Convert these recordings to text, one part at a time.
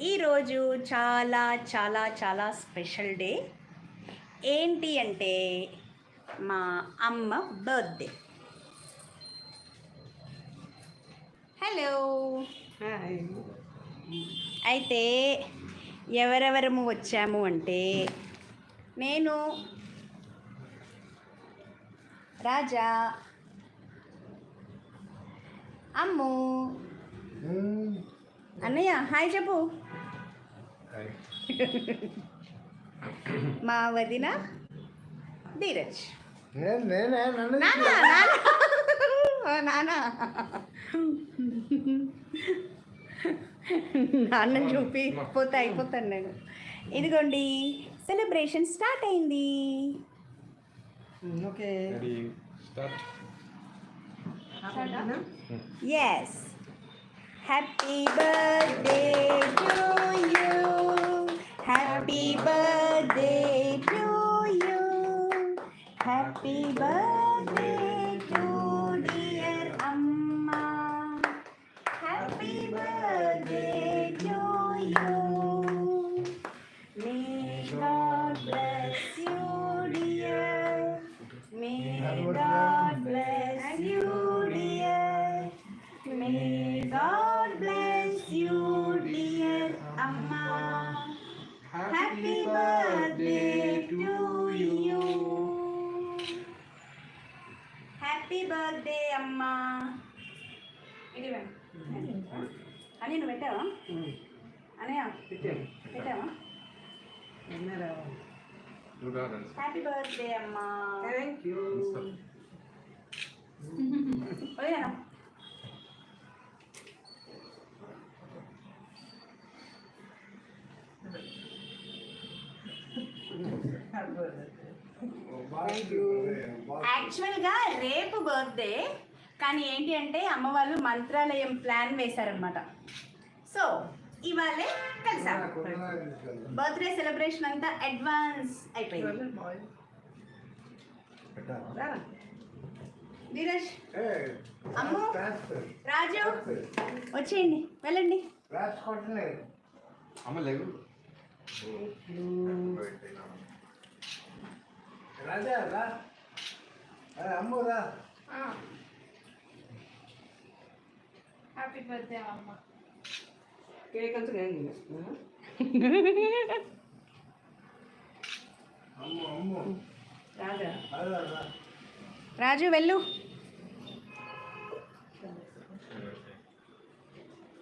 ఈరోజు చాలా చాలా చాలా స్పెషల్ డే. ఏంటి అంటే మా అమ్మ బర్త్డే. హలో. అయితే ఎవరెవరము వచ్చాము అంటే నేను రాజా అమ్ము. అన్నయ్య హాయ్ చెప్పు. మా వదిన ధీరజ్. నేను నేనే నన్ను చూపి పోతే అయిపోతాను నేను. ఇదిగోండి సెలబ్రేషన్ స్టార్ట్ అయింది. ఓకే. ఎస్ హ్యాపీ బర్త్డే అమ్మా happy birthday to you happy birthday అమ్మా ఇది అని నువ్వు పెట్టావా అనయ్య పెట్టావా Do that and happy birthday అమ్మా థ్యాంక్ యూ యాక్చువల్గా రేపు బర్త్డే కానీ ఏంటి అంటే అమ్మ వాళ్ళు మంత్రాలయం ప్లాన్ వేశారనమాట సో ఇవాళే కలిసాం. బర్త్డే సెలబ్రేషన్ అంతా అడ్వాన్స్ అయిపోయింది. ధీరజ్ అమ్ము రాజు. వచ్చేయండి వెళ్ళండి. అమ్మ లేవు. రాజా రా. అరే అమ్ము రా. హ్యాపీ బర్త్డే అమ్మ. కేక్ అంతా నేను అమ్ము అమ్ము. రాజా. అదే రా రాజు వెళ్ళు.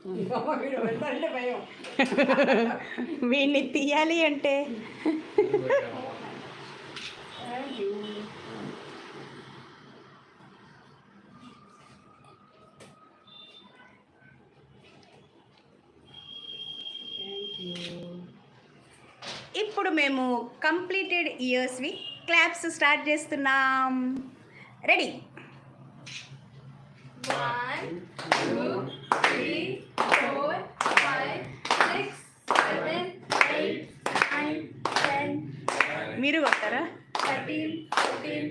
వీడిని తీయాలి అంటే. ఇప్పుడు మేము కంప్లీటెడ్ ఇయర్స్వి క్లాప్స్ స్టార్ట్ చేస్తున్నాం. Ready one two three four five six seven eight nine ten మీరు కొట్టారా thirteen fourteen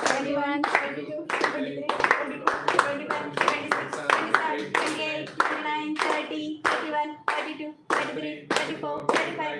twenty one twenty two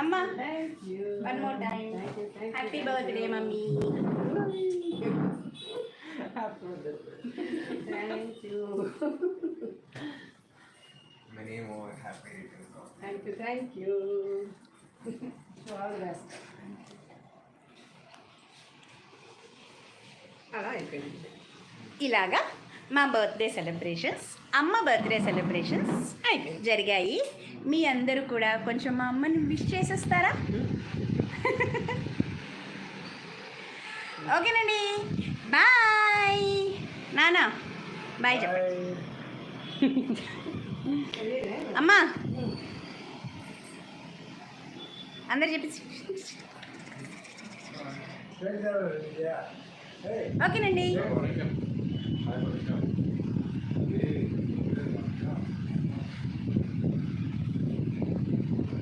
అమ్మ thank you one more time happy birthday mummy thank you Many more happy returns of thank you thank you all best అలా అయిపోయింది ఇలాగా మా birthday celebrations అమ్మ birthday celebrations అయిపోయి జరిగాయి. మీ అందరూ కూడా కొంచెం మా అమ్మని విష్ చేసేస్తారా? ఓకేనండి. బాయ్ నానా బాయ్ చెప్పండి. అమ్మా. అందరు చెప్పి ఓకేనండి. 还有一个，对，有个网上。